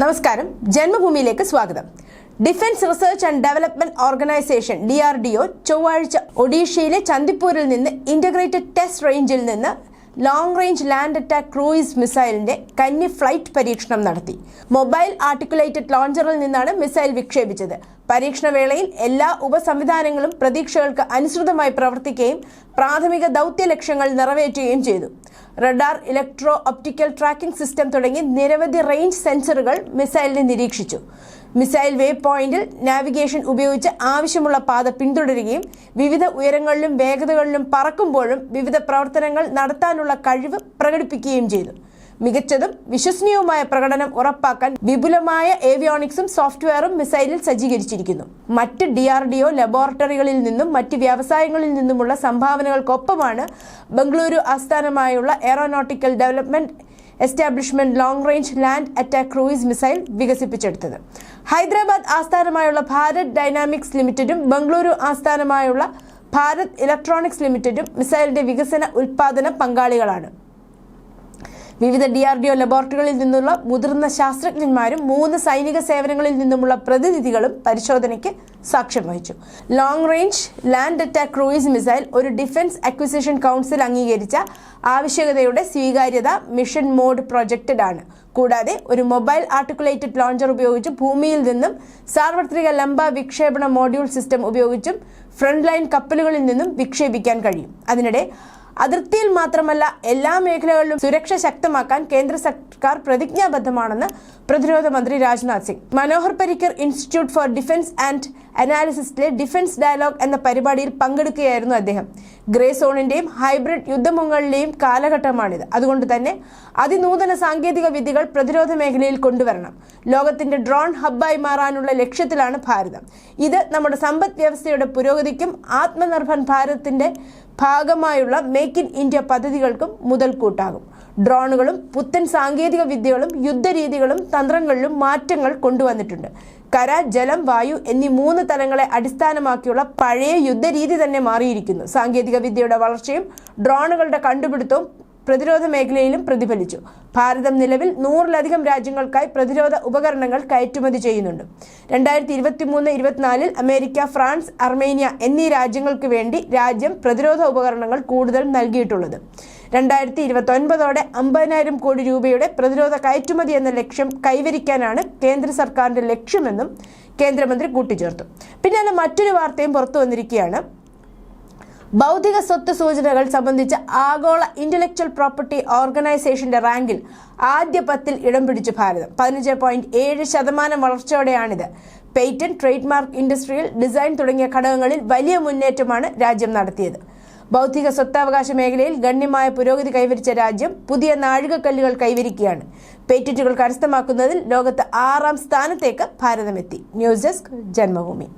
നമസ്കാരം. ജന്മഭൂമിയിലേക്ക് സ്വാഗതം. Defence research and development organisation D R D O ചൊവ്വാഴ്ച ഒഡീഷയിലെ ചന്ദിപ്പൂരിൽ നിന്ന് ഇന്റഗ്രേറ്റഡ് ടെസ്റ്റ് റേഞ്ചിൽ നിന്ന് long range land attack cruise മിസൈലിന്റെ കന്നി ഫ്ലൈറ്റ് പരീക്ഷണം നടത്തി. മൊബൈൽ ആർട്ടിക്കുലേറ്റഡ് ലോഞ്ചറിൽ നിന്നാണ് മിസൈൽ വിക്ഷേപിച്ചത്. പരീക്ഷണ വേളയിൽ എല്ലാ ഉപസംവിധാനങ്ങളും പ്രതീക്ഷകൾക്ക് അനുസൃതമായി പ്രവർത്തിക്കുകയും പ്രാഥമിക ദൗത്യ ലക്ഷ്യങ്ങൾ നിറവേറ്റുകയും ചെയ്തു. Radar electro optical tracking system തുടങ്ങി നിരവധി റേഞ്ച് സെൻസറുകൾ മിസൈലിനെ നിരീക്ഷിച്ചു. മിസൈൽ വേ പോയിന്റിൽ നാവിഗേഷൻ ഉപയോഗിച്ച് ആവശ്യമുള്ള പാത പിന്തുടരുകയും വിവിധ ഉയരങ്ങളിലും വേഗതകളിലും പറക്കുമ്പോഴും വിവിധ പ്രവർത്തനങ്ങൾ നടത്താനുള്ള കഴിവ് പ്രകടിപ്പിക്കുകയും ചെയ്തു. മികച്ചതും വിശ്വസനീയവുമായ പ്രകടനം ഉറപ്പാക്കാൻ വിപുലമായ ഏവിയോണിക്സും സോഫ്റ്റ്വെയറും മിസൈലിൽ സജ്ജീകരിച്ചിരിക്കുന്നു. മറ്റ് ഡി ആർ ഡി ഒ ലബോറട്ടറികളിൽ നിന്നും മറ്റ് വ്യവസായങ്ങളിൽ നിന്നുമുള്ള സംഭാവനകൾക്കൊപ്പമാണ് ബംഗളൂരു ആസ്ഥാനമായുള്ള aeronautical development establishment long range land attack cruise missile വികസിപ്പിച്ചെടുത്തത്. ഹൈദരാബാദ് ആസ്ഥാനമായുള്ള ഭാരത് ഡൈനാമിക്സ് ലിമിറ്റഡും ബംഗളൂരു ആസ്ഥാനമായുള്ള ഭാരത് ഇലക്ട്രോണിക്സ് ലിമിറ്റഡും മിസൈലിന്റെ വികസന ഉൽപാദന പങ്കാളികളാണ്. വിവിധ ഡി ആർ ഡി ഒ ലബോറട്ടറികളിൽ നിന്നുള്ള മുതിർന്ന ശാസ്ത്രജ്ഞന്മാരും മൂന്ന് സൈനിക സേവനങ്ങളിൽ നിന്നുമുള്ള പ്രതിനിധികളും പരിശോധനയ്ക്ക് സാക്ഷ്യം വഹിച്ചു. Long range land attack cruise missile ഒരു ഡിഫൻസ് അക്വിസിഷൻ കൗൺസിൽ അംഗീകരിച്ച ആവശ്യകതയുടെ സ്വീകാര്യത മിഷൻ മോഡ് പ്രൊജക്റ്റഡ് ആണ്. കൂടാതെ ഒരു മൊബൈൽ ആർട്ടിക്കുലേറ്റഡ് ലോഞ്ചർ ഉപയോഗിച്ച് ഭൂമിയിൽ നിന്നും സാർവത്രിക ലംബ വിക്ഷേപണ മോഡ്യൂൾ സിസ്റ്റം ഉപയോഗിച്ചും ഫ്രണ്ട് ലൈൻ കപ്പലുകളിൽ നിന്നും വിക്ഷേപിക്കാൻ കഴിയും. അതിനിടെ അതിർത്തിയിൽ മാത്രമല്ല എല്ലാ മേഖലകളിലും സുരക്ഷ ശക്തമാക്കാൻ കേന്ദ്ര സർക്കാർ പ്രതിജ്ഞാബദ്ധമാണെന്ന് പ്രതിരോധ മന്ത്രി Rajnath Singh. Manohar Parrikar institute for defence and അനാലിസിസിലെ defence dialogue എന്ന പരിപാടിയിൽ പങ്കെടുക്കുകയായിരുന്നു അദ്ദേഹം. ഗ്രേ സോണിന്റെയും ഹൈബ്രിഡ് യുദ്ധമുങ്ങളിലെയും കാലഘട്ടമാണിത്. അതുകൊണ്ട് തന്നെ അതിനൂതന സാങ്കേതിക വിദ്യകൾ പ്രതിരോധ മേഖലയിൽ കൊണ്ടുവരണം. ലോകത്തിന്റെ ഡ്രോൺ ഹബ്ബായി മാറാനുള്ള ലക്ഷ്യത്തിലാണ് ഭാരതം. ഇത് നമ്മുടെ സമ്പദ് വ്യവസ്ഥയുടെ പുരോഗതിക്കും ആത്മനിർഭർ ഭാരതത്തിന്റെ ഭാഗമായുള്ള മേക്ക് ഇൻ ഇന്ത്യ പദ്ധതികൾക്കും മുതൽക്കൂട്ടാകും. ഡ്രോണുകളും പുത്തൻ സാങ്കേതിക വിദ്യകളും യുദ്ധരീതികളും തന്ത്രങ്ങളിലും മാറ്റങ്ങൾ കൊണ്ടുവന്നിട്ടുണ്ട്. കര ജലം വായു എന്നീ മൂന്ന് തലങ്ങളെ അടിസ്ഥാനമാക്കിയുള്ള പഴയ യുദ്ധരീതി തന്നെ മാറിയിരിക്കുന്നു. സാങ്കേതിക വിദ്യയുടെ വളർച്ചയും ഡ്രോണുകളുടെ കണ്ടുപിടുത്തവും പ്രതിരോധ മേഖലയിലും പ്രതിഫലിച്ചു. ഭാരതം നിലവിൽ നൂറിലധികം രാജ്യങ്ങൾക്കായി പ്രതിരോധ ഉപകരണങ്ങൾ കയറ്റുമതി ചെയ്യുന്നുണ്ട്. രണ്ടായിരത്തി ഇരുപത്തി മൂന്ന് ഇരുപത്തിനാലിൽ അമേരിക്ക ഫ്രാൻസ് അർമേനിയ എന്നീ രാജ്യങ്ങൾക്ക് വേണ്ടി രാജ്യം പ്രതിരോധ ഉപകരണങ്ങൾ കൂടുതൽ നൽകിയിട്ടുള്ളത്. രണ്ടായിരത്തി ഇരുപത്തി ഒൻപതോടെ അമ്പതിനായിരം കോടി രൂപയുടെ പ്രതിരോധ കയറ്റുമതി എന്ന ലക്ഷ്യം കൈവരിക്കാനാണ് കേന്ദ്ര സർക്കാരിന്റെ ലക്ഷ്യമെന്നും കേന്ദ്രമന്ത്രി കൂട്ടിച്ചേർത്തു. പിന്നാലെ മറ്റൊരു വാർത്തയും പുറത്തു വന്നിരിക്കുകയാണ്. ബൗദ്ധിക സ്വത്ത് സൂചനകൾ സംബന്ധിച്ച് ആഗോള ഇന്റലക്ച്വൽ പ്രോപ്പർട്ടി ഓർഗനൈസേഷന്റെ റാങ്കിൽ ആദ്യ പത്തിൽ ഇടം പിടിച്ചു ഭാരതം. പതിനഞ്ച് പോയിന്റ് ഏഴ് ശതമാനം വളർച്ചയോടെയാണിത്. Patent trade mark industrial design തുടങ്ങിയ ഘടകങ്ങളിൽ വലിയ മുന്നേറ്റമാണ് രാജ്യം നടത്തിയത്. ബൗദ്ധിക സ്വത്താവകാശ മേഖലയിൽ ഗണ്യമായ പുരോഗതി കൈവരിച്ച രാജ്യം പുതിയ നാഴികക്കല്ലുകൾ കൈവരിക്കുകയാണ്. പേറ്റന്റുകൾ കരസ്ഥമാക്കുന്നതിൽ ലോകത്ത് ആറാം സ്ഥാനത്തേക്ക് ഭാരതമെത്തി. News desk Janmabhumi.